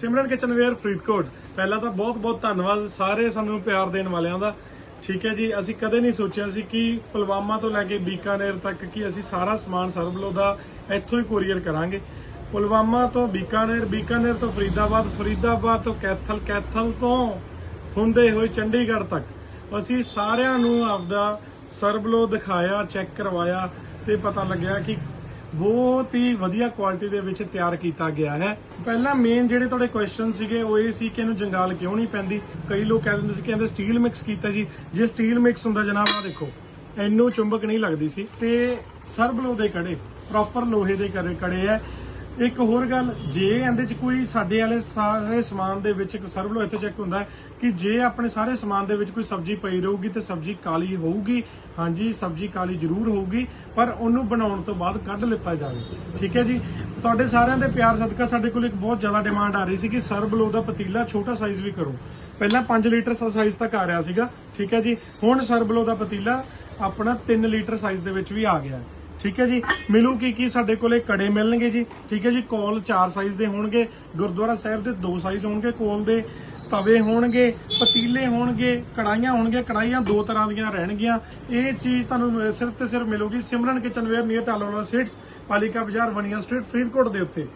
ਸਿਮਰਨ kitchenware Faridkot. ਪਹਿਲਾਂ ਤਾਂ ਬਹੁਤ ਬਹੁਤ ਧੰਨਵਾਦ ਸਾਰੇ ਸਾਨੂੰ ਪਿਆਰ ਦੇਣ ਵਾਲਿਆਂ ਦਾ। ਠੀਕ ਹੈ ਜੀ, ਅਸੀਂ ਕਦੇ ਨਹੀਂ ਸੋਚਿਆ ਸੀ ਕਿ ਪੁਲਵਾਮਾ ਤੋਂ ਲੈ ਕੇ ਬੀਕਾਨੇਰ ਤੱਕ ਕਿ ਅਸੀਂ ਸਾਰਾ ਸਮਾਨ ਸਰਬਲੋ ਦਾ ਇੱਥੋਂ ਹੀ ਕੋਰੀਅਰ ਕਰਾਂਗੇ। ਪੁਲਵਾਮਾ ਤੋਂ ਬੀਕਾਨੇਰ ਬੀਕਾਨੇਰ ਤੋਂ ਫਰੀਦਾਬਾਦ ਫਰੀਦਾਬਾਦ ਤੋਂ ਕੈਥਲ ਕੈਥਲ ਤੋਂ ਹੁੰਦੇ ਹੋਏ ਚੰਡੀਗੜ੍ਹ ਤੱਕ। ਅਸੀਂ ਸਾਰਿਆਂ ਨੂੰ ਆਪਦਾ ਸਰਬਲੋ ਦਿਖਾਇਆ, ਚੈੱਕ ਕਰਵਾਇਆ ਤੇ ਪਤਾ ਲੱਗਿਆ ਕਿ ਬਹੁਤ ਹੀ ਵਧੀਆ ਕੁਆਲਿਟੀ ਦੇ ਵਿੱਚ ਤਿਆਰ ਕੀਤਾ ਗਿਆ ਹੈ। ਪਹਿਲਾਂ ਮੇਨ ਜਿਹੜੇ ਤੁਹਾਡੇ ਕੁਐਸਚਨ ਸੀਗੇ, ਉਹ ਇਹ ਸੀ ਕਿ ਇਹਨੂੰ ਜੰਗਾਲ ਕਿਉਂ ਨਹੀਂ ਪੈਂਦੀ? ਕਈ ਲੋਕ ਕਹਿ ਦਿੰਦੇ ਸੀ ਕਿ ਇਹਦੇ ਸਟੀਲ ਮਿਕਸ ਕੀਤਾ ਜੀ। ਜੇ ਸਟੀਲ ਮਿਕਸ ਹੁੰਦਾ ਜਨਾਬ ਆ ਦੇਖੋ ਇਹਨੂੰ ਚੁੰਬਕ ਨਹੀਂ ਲੱਗਦੀ ਸੀ। ਤੇ ਸਰਬਲੋ ਦੇ ਕੜੇ ਪ੍ਰੋਪਰ ਲੋਹੇ ਦੇ ਕੜੇ ਕੜੇ ਹੈ। ਇੱਕ ਹੋਰ ਗੱਲ, ਜੇ ਇਹਦੇ ਚ ਕੋਈ ਸਾਡੇ ਵਾਲੇ ਸਾਰੇ ਸਮਾਨ ਦੇ ਵਿੱਚ ਇੱਕ ਸਰਵਲੋ ਇੱਥੇ ਚੈੱਕ ਹੁੰਦਾ ਹੈ ਕਿ ਜੇ ਆਪਣੇ ਸਾਰੇ ਸਮਾਨ ਦੇ ਵਿੱਚ ਕੋਈ ਸਬਜ਼ੀ ਪਈ ਰਹੂਗੀ ਤੇ ਸਬਜ਼ੀ ਕਾਲੀ ਹੋਊਗੀ, ਹਾਂਜੀ, ਸਬਜ਼ੀ ਕਾਲੀ ਜ਼ਰੂਰ ਹੋਊਗੀ, ਪਰ ਉਹਨੂੰ ਬਣਾਉਣ ਤੋਂ ਬਾਅਦ ਕੱਢ ਲਿੱਤਾ ਜਾਵੇ। ਠੀਕ ਹੈ ਜੀ? ਤੁਹਾਡੇ ਸਾਰਿਆਂ ਦੇ ਪਿਆਰ ਸਦਕਾ ਸਾਡੇ ਕੋਲ ਇੱਕ ਬਹੁਤ ਜ਼ਿਆਦਾ ਡਿਮਾਂਡ ਆ ਰਹੀ ਸੀ ਕਿ ਸਰਬਲੋ ਦਾ ਪਤੀਲਾ ਛੋਟਾ ਸਾਈਜ਼ ਵੀ ਕਰੋ। ਪਹਿਲਾਂ 5 ਲੀਟਰ ਸਾਈਜ਼ ਤੱਕ ਆ ਰਿਹਾ ਸੀਗਾ। ਠੀਕ ਹੈ ਜੀ? ਹੁਣ ਸਰਬਲੋ ਦਾ ਪਤੀਲਾ ਆਪਣਾ 3 ਲੀਟਰ ਸਾਈਜ਼ ਦੇ ਵਿੱਚ ਵੀ ਆ ਗਿਆ। ਹੈ ਠੀਕ ਹੈ ਜੀ? ਮਿਲੂ ਕੀ ਕੀ ਸਾਡੇ ਕੋਲੇ ਕੜੇ ਮਿਲਣਗੇ ਜੀ? ਠੀਕ ਹੈ ਜੀ, ਕੋਲ ਚਾਰ ਸਾਈਜ਼ ਦੇ ਹੋਣਗੇ, ਗੁਰਦੁਆਰਾ ਸਾਹਿਬ ਦੇ ਦੋ ਸਾਈਜ਼ ਹੋਣਗੇ, ਕੋਲ ਦੇ ਤਵੇ ਹੋਣਗੇ, ਪਤੀਲੇ ਹੋਣਗੇ ਕੜਾਈਆਂ ਹੋਣਗੇ ਕੜਾਈਆਂ ਦੋ ਤਰ੍ਹਾਂ ਦੀਆਂ ਰਹਿਣਗੀਆਂ। ਇਹ ਚੀਜ਼ ਤੁਹਾਨੂੰ ਸਿਰਫ ਤੇ ਸਿਰਫ ਮਿਲੂਗੀ ਸਿਮਰਨ ਕਿਚਨਵੇਅਰ ਨੀਅਰ ਟਾਲੋਨਾ ਸੀਟਸ ਪਾਲਿਕਾ ਬਾਜ਼ਾਰ ਵਨੀਆ ਸਟਰੀਟ ਫਰੀਦਕੋਟ ਦੇ ਉੱਤੇ।